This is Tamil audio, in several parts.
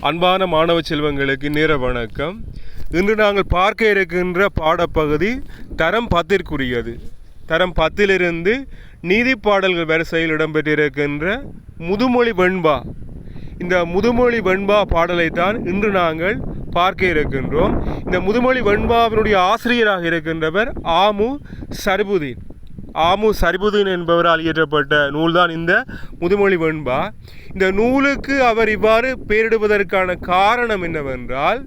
அன்பான மாணவ செல்வங்களுக்கு நேர வணக்கம். இன்று நாங்கள் பார்க்க இருக்கின்ற பாடப்பகுதி தரம் பத்திற்குரியது. தரம் பத்திலிருந்து நீதி பாடல்கள் வரிசையில் இடம்பெற்றிருக்கின்ற முதுமொழி வெண்பா. இந்த முதுமொழி வெண்பா பாடலைத்தான் இன்று நாங்கள் பார்க்க இருக்கின்றோம். இந்த முதுமொழி வெண்பாவினுடைய ஆசிரியராக இருக்கின்றவர் ஆமு சர்புதீன். ஆமு சரிபுதீன் என்பவரால் இயற்றப்பட்ட நூல்தான் இந்த முதுமொழி வெண்பா. இந்த நூலுக்கு அவர் இவ்வாறு பெயரிடுவதற்கான காரணம் என்னவென்றால்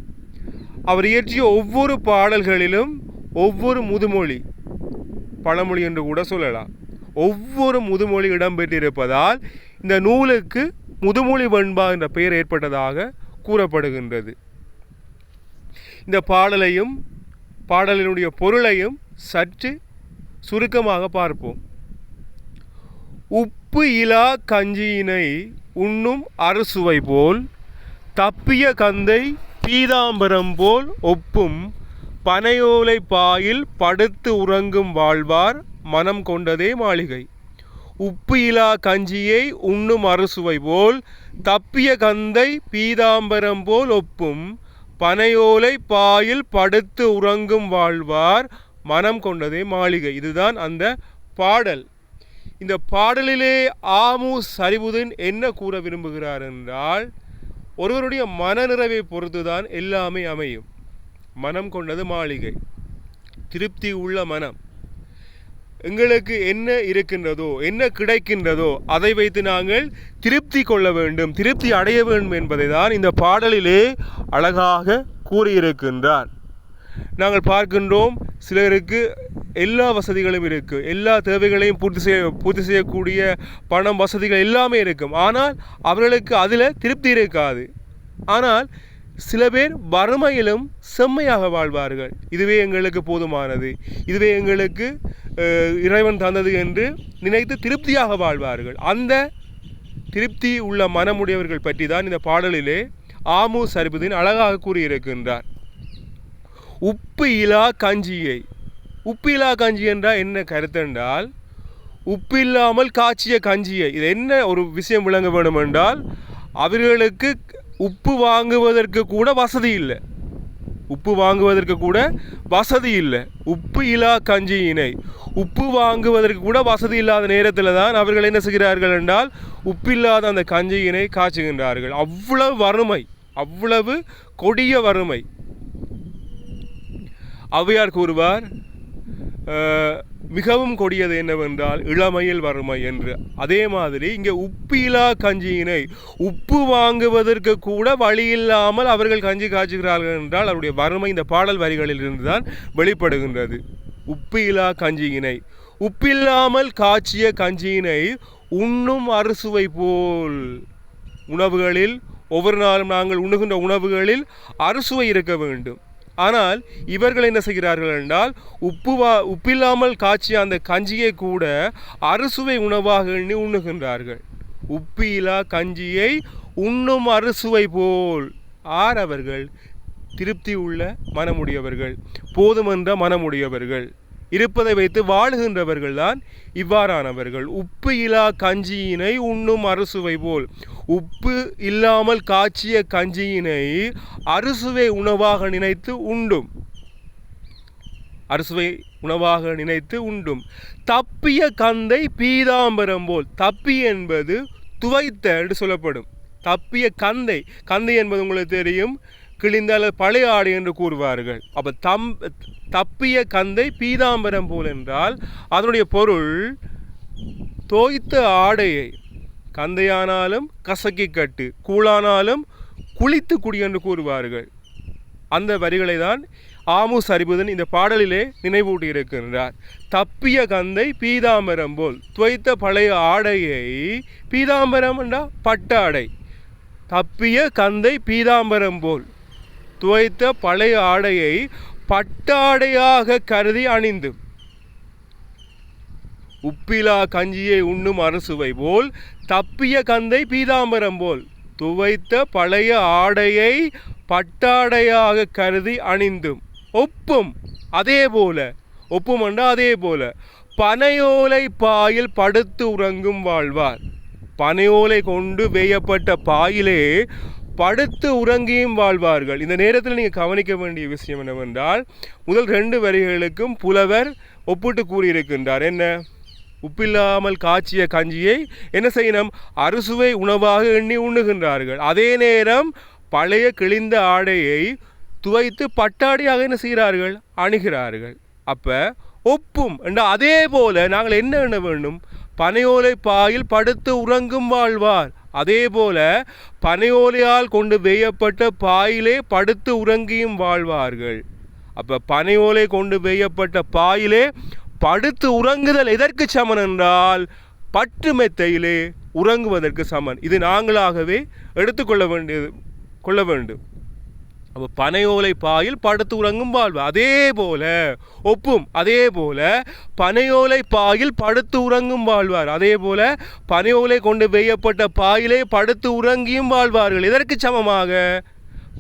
அவர் இயற்றிய ஒவ்வொரு பாடல்களிலும் ஒவ்வொரு முதுமொழி பழமொழி என்று கூட சொல்லலாம். ஒவ்வொரு முதுமொழி இடம்பெற்றிருப்பதால் இந்த நூலுக்கு முதுமொழி வெண்பா என்ற பெயர் ஏற்பட்டதாக கூறப்படுகின்றது. இந்த பாடலையும் பாடலினுடைய பொருளையும் சற்று சுருக்கமாக பார்ப்போம். உப்பு இலா கஞ்சியினை உண்ணும் அறுசுவை போல் தப்பிய கந்தை பீதாம்பரம் போல் ஒப்பும் பனையோலை பாயில் படுத்து உறங்கும் வாழ்வார் மனம் கொண்டதே மாளிகை. உப்பு இலா கஞ்சியை உண்ணும் அறுசுவை போல் தப்பிய கந்தை பீதாம்பரம் போல் ஒப்பும் பனையோலை பாயில் படுத்து உறங்கும் வாழ்வார் மனம் கொண்டதே மாளிகை. இதுதான் அந்த பாடல். இந்த பாடலிலே ஆமு சரிபுதன் என்ன கூற விரும்புகிறார் என்றால் ஒருவருடைய மனநிறைவை பொறுத்துதான் எல்லாமே அமையும். மனம் கொண்டது மாளிகை. திருப்தி உள்ள மனம். எங்களுக்கு என்ன இருக்கின்றதோ என்ன கிடைக்கின்றதோ அதை வைத்து நாங்கள் திருப்தி கொள்ள வேண்டும் திருப்தி அடைய வேண்டும் என்பதை தான் இந்த பாடலிலே அழகாக கூறியிருக்கின்றார். நாங்கள் பார்க்கின்றோம் சிலருக்கு எல்லா வசதிகளும் இருக்குது எல்லா தேவைகளையும் பூர்த்தி செய்ய பூர்த்தி செய்யக்கூடிய பணம் வசதிகள் எல்லாமே இருக்கும். ஆனால் அவர்களுக்கு அதில் திருப்தி இருக்காது. ஆனால் சில பேர் வறுமையிலும் செம்மையாக வாழ்வார்கள். இதுவே எங்களுக்கு போதுமானது. இதுவே எங்களுக்கு இறைவன் தந்தது என்று நினைத்து திருப்தியாக வாழ்வார்கள். அந்த திருப்தி உள்ள மனமுடையவர்கள் பற்றி தான் இந்த பாடலிலே ஆமு சரிபுதீன் அழகாக கூறியிருக்கின்றார். உப்பு இலா கஞ்சியை. உப்பு இலா கஞ்சி என்றால் என்ன கருத்தென்றால் உப்பு இல்லாமல் காய்ச்சிய கஞ்சியை. இது என்ன ஒரு விஷயம் விளங்க வேண்டும் என்றால் அவர்களுக்கு உப்பு வாங்குவதற்கு கூட வசதி இல்லை. உப்பு வாங்குவதற்கு கூட வசதி இல்லை. உப்பு இலா கஞ்சியினை. உப்பு வாங்குவதற்கு கூட வசதி இல்லாத நேரத்தில் தான் அவர்கள் என்ன செய்கிறார்கள் என்றால் உப்பில்லாத அந்த கஞ்சியினை காய்ச்சுகின்றார்கள். அவ்வளவு வறுமை அவ்வளவு கொடிய வறுமை. ஔவையார் கூறுவார் மிகவும் கொடியது என்னவென்றால் இளமையில் வறுமை என்று. அதே மாதிரி இங்கே உப்பிலா கஞ்சியினை உப்பு வாங்குவதற்கு கூட வழி இல்லாமல் அவர்கள் கஞ்சி காய்ச்சுகிறார்கள் என்றால் அவருடைய வறுமை இந்த பாடல் வரிகளிலிருந்து தான் வெளிப்படுகின்றது. உப்பிலா கஞ்சியினை. உப்பில்லாமல் காய்ச்சிய கஞ்சியினை உண்ணும் அறுசுவை போல். உணவுகளில் ஒவ்வொரு நாளும் நாங்கள் உண்ணுகின்ற உணவுகளில் அறுசுவை இருக்க வேண்டும். ஆனால் இவர்கள் என்ன செய்கிறார்கள் என்றால் உப்பு வா உப்பில்லாமல் காய்ச்சிய அந்த கஞ்சியை கூட அறுசுவை உணவாக எண்ணி உண்ணுகின்றார்கள். உப்பிலா கஞ்சியை உண்ணும் அறுசுவை போல் ஆர் அவர்கள் திருப்தி உள்ள மனமுடையவர்கள் போதுமென்ற மனமுடையவர்கள். இருப்பதை வைத்து வாழுகின்றவர்கள் தான் இவ்வாறானவர்கள். உப்பு இலா கஞ்சியினை உண்ணும் அறுசுவை போல். உப்பு இல்லாமல் காய்ச்சிய கஞ்சியினை அறுசுவை உணவாக நினைத்து உண்டும். அறுசுவை உணவாக நினைத்து உண்டும். தப்பிய கந்தை பீதாம்பரம் போல். தப்பி என்பது துவைத்த என்று சொல்லப்படும். தப்பிய கந்தை. கந்தை என்பது உங்களுக்கு தெரியும். கிழிந்த பழைய ஆடை என்று கூறுவார்கள். அப்போ தம் தப்பிய கந்தை பீதாம்பரம் போல் என்றால் அதனுடைய பொருள் தோய்த்த ஆடையை கந்தையானாலும் கசக்கி கட்டு கூழானாலும் குளித்து குடி என்று கூறுவார்கள். அந்த வரிகளை தான் ஆமு சரிபுதன் இந்த பாடலிலே நினைவூட்டி இருக்கின்றார் தப்பிய கந்தை பீதாம்பரம் போல் துவைத்த பழைய ஆடையை பீதாம்பரம் என்றா பட்டாடை தப்பிய கந்தை பீதாம்பரம் போல் துவைத்த பழைய ஆடையை பட்டாடையாக கருதி அணிந்து உப்பிலா கஞ்சியை உண்ணும் அரசுவை போல் தப்பிய கந்தை பீதாம்பரம் போல். துவைத்த பழைய ஆடையை பட்டாடையாக கருதி அணிந்தும். ஒப்பும் அதே போல ஒப்பும் அதே போல பனையோலை பாயில் படுத்து உறங்கும் வாழ்வார். பனையோலை கொண்டு வேயப்பட்ட பாயிலே படுத்து உறங்கியும் வாழ்வார்கள். இந்த நேரத்தில் நீங்கள் கவனிக்க வேண்டிய விஷயம் என்னவென்றால் முதல் ரெண்டு வரிகளுக்கும் புலவர் ஒப்பிட்டு கூறியிருக்கின்றார். என்ன? உப்பில்லாமல் காய்ச்சிய கஞ்சியை என்ன செய்யணும் அறுசுவை உணவாக எண்ணி உண்ணுகின்றார்கள். அதே நேரம் பழைய கிழிந்த ஆடையை துவைத்து பட்டாடியாக என்ன செய்கிறார்கள்? அணுகிறார்கள். அப்போ ஒப்பும் என்ற அதே போல நாங்கள் என்ன எண்ண வேண்டும்? பனையோலை பாயில் படுத்து உறங்கும் வாழ்வார். அதே போல பனையோலையால் கொண்டு வேயப்பட்ட பாயிலே படுத்து உறங்கியும் வாழ்வார்கள். அப்போ பனையோலை கொண்டு வேயப்பட்ட பாயிலே படுத்து உறங்குதல் எதற்கு சமன் என்றால் பட்டு மெத்தையிலே உறங்குவதற்கு சமன். இது நாங்களாகவே எடுத்துக்கொள்ள வேண்டியது கொள்ள வேண்டும். அப்போ பனையோலை பாயில் படுத்து உறங்கும் வாழ்வு. அதே போல ஒப்பும் அதே போல பனையோலை பாயில் படுத்து உறங்கும் வாழ்வார். அதே போல பனையோலை கொண்டு வெய்யப்பட்ட பாயிலே படுத்து உறங்கியும் வாழ்வார்கள். இதற்கு சமமாக?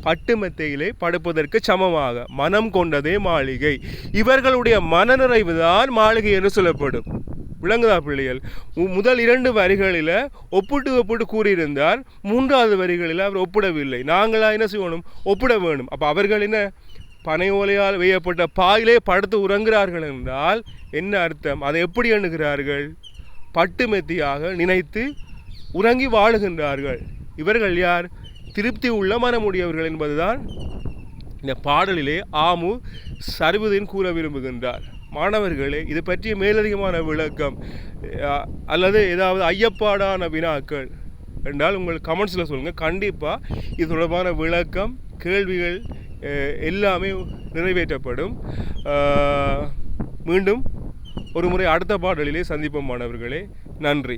பட்டு மெத்தையிலே படுப்பதற்கு சமமாக. மனம் கொண்டதே மாளிகை. இவர்களுடைய மனநிறைவு தான் மாளிகை என்று சொல்லப்படும். விளங்குதா பிள்ளைகள்? முதல் இரண்டு வரிகளில் ஒப்பிட்டு ஒப்பிட்டு கூறியிருந்தார். மூன்றாவது வரிகளில் அவர் ஒப்பிடவில்லை. நாங்களா என்ன செய்யணும்? ஒப்பிட வேணும் அப்போ அவர்கள் என்ன? பனை ஓலையால் வேயப்பட்ட பாயிலே படுத்து உறங்குகிறார்கள் என்றால் என்ன அர்த்தம்? அதை எப்படி எண்ணுகிறார்கள்? பட்டு மெத்தியாக நினைத்து உறங்கி வாழுகின்றார்கள். இவர்கள் யார்? திருப்தி உள்ள மனமுடையவர்கள் என்பதுதான் இந்த பாடலிலே ஆமு சர்வதின் கூற விரும்புகின்றார். மாணவர்களே இது பற்றிய மேலதிகமான விளக்கம். அல்லது ஏதாவது ஐயப்பாடான வினாக்கள் என்றால் உங்கள் கமெண்ட்ஸில் சொல்லுங்கள் கண்டிப்பாக இது தொடர்பான விளக்கம் கேள்விகள் எல்லாமே நிறைவேற்றப்படும். மீண்டும் ஒரு முறை அடுத்த பாடலிலே சந்திப்போம் மாணவர்களே. நன்றி.